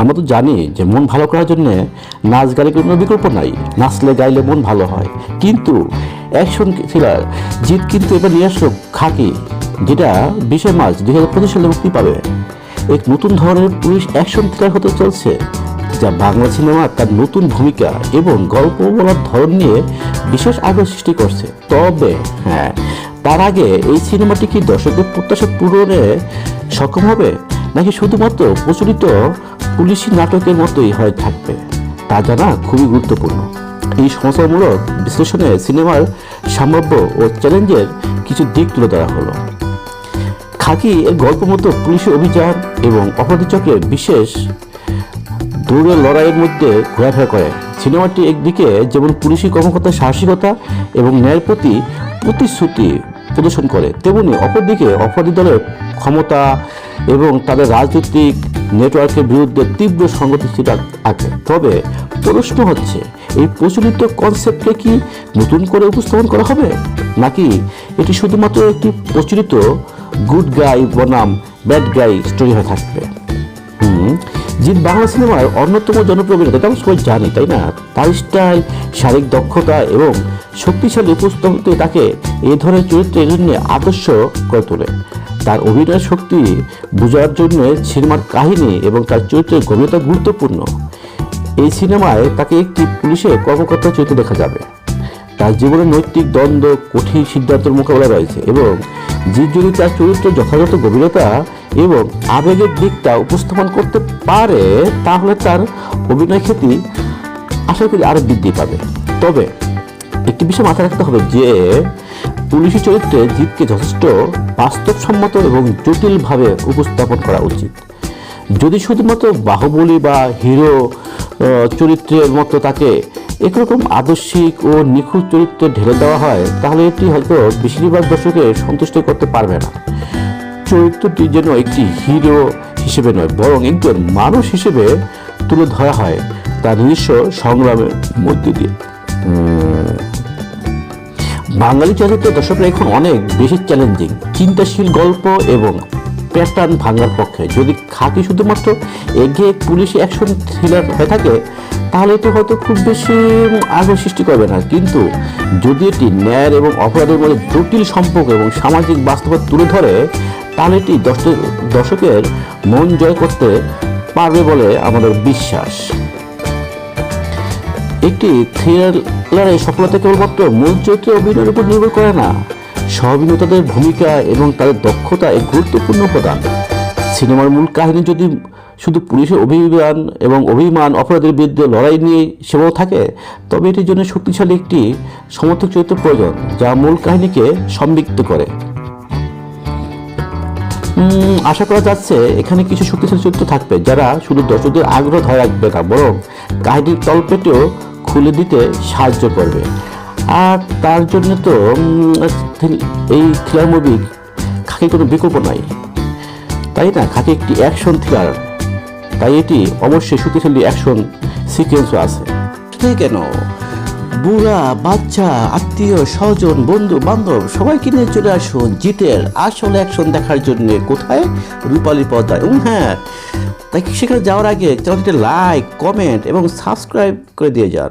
আমরা তো জানি যে মন ভালো করার জন্য নাচ গানে কোনো বিকল্প নাই। নাচলে গাইলে মন ভালো হয়। কিন্তু অ্যাকশন থ্রিলার জিত কিন্তু এবার নিয়ে আসলো খাকি, যেটা বিশে মার্চ দুই হাজার পঁচিশ সালে মুক্তি পাবে। এক নতুন ধরনের পুলিশ অ্যাকশন থ্রিলার হতে চলছে, যা বাংলা সিনেমা তার নতুন ভূমিকা এবং গল্প বলার ধরন নিয়ে বিশেষ আগ্রহ সৃষ্টি করছে। তবে হ্যাঁ তার আগে এই সিনেমাটি কি দর্শকদের প্রত্যাশা পূরণে সক্ষম হবে? নাকি শুধুমাত্র প্রচলিত পুলিশি নাটকের মতোই হয়ে থাকবে। তা জানা খুবই গুরুত্বপূর্ণ। এই সমস্যামূলক বিশ্লেষণে সিনেমার সম্ভাব্য ও চ্যালেঞ্জের কিছু দিক তুলে ধরা হলো। খাকি এর গল্প মতো পুলিশি অভিযান এবং অপরাধী চক্রের বিশেষ দৌড়ের লড়াইয়ের মধ্যে ঘোরাফেরা করে। সিনেমাটি একদিকে যেমন পুলিশি কর্মকর্তার সাহসিকতা এবং ন্যায়ের প্রতি প্রতিশ্রুতি প্রদর্শন করে, তেমনি অপরদিকে অপরাধী দলের ক্ষমতা এবং তাদের রাজনৈতিক নেটওয়ার্কের বিরুদ্ধে তীব্র সংগতিশীল আছে তবে প্রশ্ন হচ্ছে, এই প্রচলিত কনসেপ্টকে কি নতুন করে উপস্থাপন করা হবে? নাকি এটি শুধুমাত্র একটি প্রচলিত গুড গাই, বনাম, ব্যাড গাই স্টোরি হয়ে থাকবে? হুম জিৎ বাংলা সিনেমার অন্যতম জনপ্রিয় অভিনেতা, এটা সবাই জানি, তাই না? তার স্টাইল শারীরিক দক্ষতা এবং শক্তিশালী উপস্থাপনতে তাকে এই ধরনের চরিত্রের জন্য আদর্শ করে তোলে। তার অভিনয় শক্তি বোঝার জন্য সিনেমার কাহিনী এবং তার চরিত্রের গভীরতা গুরুত্বপূর্ণ। এই সিনেমায় তাকে একটি পুলিশের কর্মকর্তা চরিত্রে দেখা যাবে। তার জীবনে নৈতিক দ্বন্দ্ব, কঠিন সিদ্ধান্তের মোকাবেলা রয়েছে এবং যে যদি তার চরিত্রের যথাযথ গভীরতা এবং আবেগের দিকটা উপস্থাপন করতে পারে, তাহলে তার অভিনয় খ্যাতি আশা করি আরও বৃদ্ধি পাবে। তবে একটি বিষয় মাথায় রাখতে হবে যে পুলিশি চরিত্রে জিতকে যথেষ্ট বাস্তবসম্মত এবং জটিলভাবে উপস্থাপন করা উচিত। যদি শুধুমাত্র বাহুবলী বা হিরো চরিত্রের মতো তাকে একরকম আদর্শিক ও নিখুঁত চরিত্রে ঢেলে দেওয়া হয়, তাহলে এটি হয়তো বেশিরভাগ দর্শকে সন্তুষ্ট করতে পারবে না। চরিত্রটি যেন একটি হিরো হিসেবে নয়, বরং একজন মানুষ হিসেবে তুলে ধরা হয় তার নিজস্ব সংগ্রামের মধ্যে দিয়ে। বাঙালি চলচ্চিত্র দর্শকরা এখন অনেক বেশি চ্যালেঞ্জিং চিন্তাশীল গল্প এবং প্যাটার্ন ভাঙার পক্ষে। যদি খাকি শুধুমাত্র এগিয়ে পুলিশ অ্যাকশন থ্রিলার হয়ে থাকে, তাহলে এটি হয়তো খুব বেশি আগ্রহ সৃষ্টি করবে না। কিন্তু যদি এটি ন্যায় এবং অপরাধের মধ্যে জটিল সম্পর্ক এবং সামাজিক বাস্তবতা তুলে ধরে, তাহলে এটি দর্শক দর্শকের মন জয় করতে পারবে বলে আমাদের বিশ্বাস। একটি থ্রিলারের সফলতা কেবলমাত্র মূল চরিত্রের অভিনয়ের উপর নির্ভর করে না। সহঅভিনেতাদের ভূমিকা এবং তাদের দক্ষতা এক গুরুত্বপূর্ণ উপাদান। সিনেমার মূল কাহিনী যদি শুধু পুলিশের অভিযান এবং অভিমান অপরাধের বিরুদ্ধে লড়াই নিয়ে সেবাও থাকে, তবে এটির জন্য শক্তিশালী একটি সমর্থক চরিত্র প্রয়োজন, যা মূল কাহিনীকে সম্পৃক্ত করে। আশা করা যাচ্ছে এখানে কিছু শক্তিশালী চরিত্র থাকবে যারা শুধু দর্শকদের আগ্রহ ধরে রাখবে না, বরং কাহিনীর তলপেটেও খুলে দিতে সাহায্য করবে। আর তার জন্য তো এই থ্রিলার মুভি খাকি কোনো বিকল্প নাই। তাই না? খাকি একটি অ্যাকশন থ্রিলার তাই এটি অবশ্যই শক্তিশালী অ্যাকশন সিকোয়েন্সও আছে। কেন? বুড়া, বাচ্চা, আত্মীয়, স্বজন, বন্ধু, বান্ধব সবাইকে নিয়ে চলে আসুন জিতের আসল অ্যাকশন দেখার জন্য কোথায়? রূপালী পর্দায়। এবং হ্যাঁ। তাই সেখানে যাওয়ার আগে চ্যানেলটি লাইক কমেন্ট এবং সাবস্ক্রাইব করে দিয়ে যান।